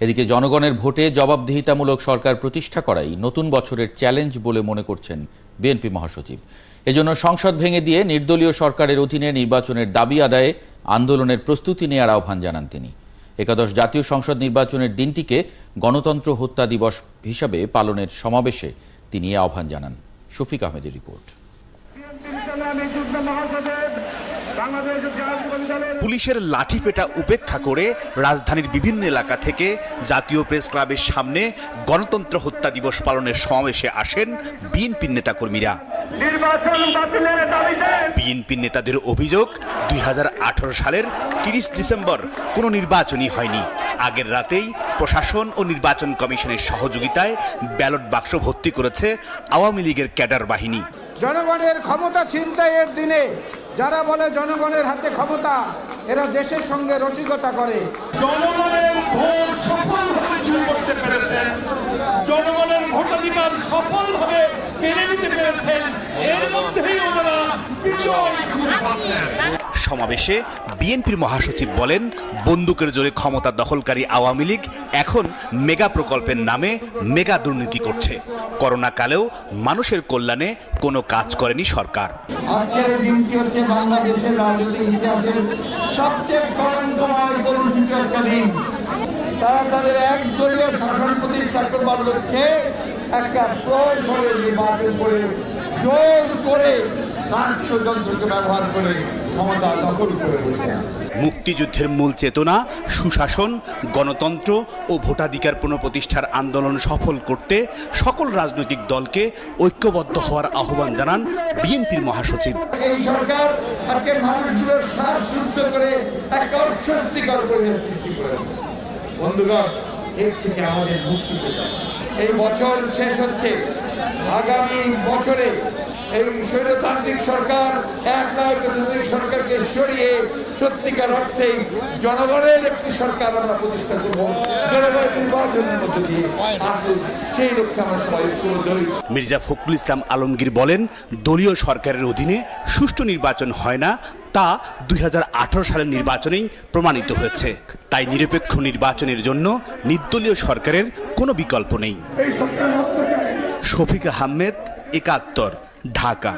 এদিকে জনগণের ভোটে জবাবদিহিতামূলক সরকার প্রতিষ্ঠা করাই নতুন বছরের চ্যালেঞ্জ বলে মনে করছেন বিএনপি মহাসচিব। এজন্য সংসদ ভেঙে দিয়ে নির্দলীয় সরকারের অধীনে নির্বাচনের দাবি আদায়ে আন্দোলনের প্রস্তুতি নেওয়ার আহ্বান জানান তিনি। একাদশ জাতীয় সংসদ নির্বাচনের দিনটিকে গণতন্ত্র হত্যা দিবস হিসাবে পালনের সমাবেশে তিনি এ আহ্বান জানান। শফিক আহমেদের রিপোর্ট। পুলিশের লাঠিপেটা উপেক্ষা করে রাজধানীর বিভিন্ন এলাকা থেকে জাতীয় প্রেস ক্লাবের সামনে গণতন্ত্র হত্যা দিবস পালনের সমাবেশে আসেন বিএনপির নেতাকর্মীরা। নির্বাচন বাতিলের দাবিতে বিএনপির নেতাদের অভিযোগ দুই হাজার আঠারো সালের তিরিশ ডিসেম্বর কোনো নির্বাচনই হয়নি। আগের রাতেই প্রশাসন ও নির্বাচন কমিশনের সহযোগিতায় ব্যালট বাক্স ভর্তি করেছে আওয়ামী লীগের ক্যাডার বাহিনী। জনগণের ক্ষমতা ছিনতাইয়ের দিনে যারা বলে জনগণের হাতে ক্ষমতা, এরা দেশের সঙ্গে রসিকতা করে। জনগণের ভোট সফলভাবে চুরি করতে পেরেছেন জনগণের ভোটাধিকার সফলভাবে কেড়ে নিতে পেরেছেন এর মধ্যেই ওনারা বিজয় সমাবেশে বিএনপির মহাসচিব বলেন, বন্দুকের জোরে ক্ষমতা দখলকারী আওয়ামী লীগ এখন মেগা প্রকল্পের নামে মেগা দুর্নীতি করছে। করোনা কালেও মানুষের কল্যাণে কোনো কাজ করেনি সরকার। জোর করে রাষ্ট্রযন্ত্রকে ব্যবহার করে ক্ষমতা দখল করে বসে মুক্তিযুদ্ধের মূল চেতনা সুশাসন গণতন্ত্র ও ভোটাধিকার পুনঃপ্রতিষ্ঠার আন্দোলন সফল করতে সকল রাজনৈতিক দলকে ঐক্যবদ্ধ হওয়ার আহ্বান জানান বিএনপির মহাসচিব। এই সরকার আজকে মানুষগুলোর শ্বাস করে একটা অস্বস্তিকর পরিবেশ সৃষ্টি করেছে। বন্ধুগণ এর থেকে আমাদের মুক্তি পেতে এই বছর শেষ হচ্ছে। আগামী বছরে এই স্বৈরতান্ত্রিক সরকার এক নায়কতান্ত্রিক সরকারকে সরিয়ে সত্যিকার অর্থে জনগণের একটি সরকার আমরা প্রতিষ্ঠা করব। জনগণের নির্বাচনের মধ্যে দিয়ে সেই লক্ষ্যে আমরা সবাই ঐক্যবদ্ধ। মির্জা ফখরুল ইসলাম আলমগীর বলেন দলীয় সরকারের অধীনে সুষ্ঠু নির্বাচন হয় না তা দুই হাজার আঠারো সালের নির্বাচনেই প্রমাণিত হয়েছে। তাই নিরপেক্ষ নির্বাচনের জন্য নির্দলীয় সরকারের কোনো বিকল্প নেই। শফিক আহমেদ একাত্তর ঢাকা।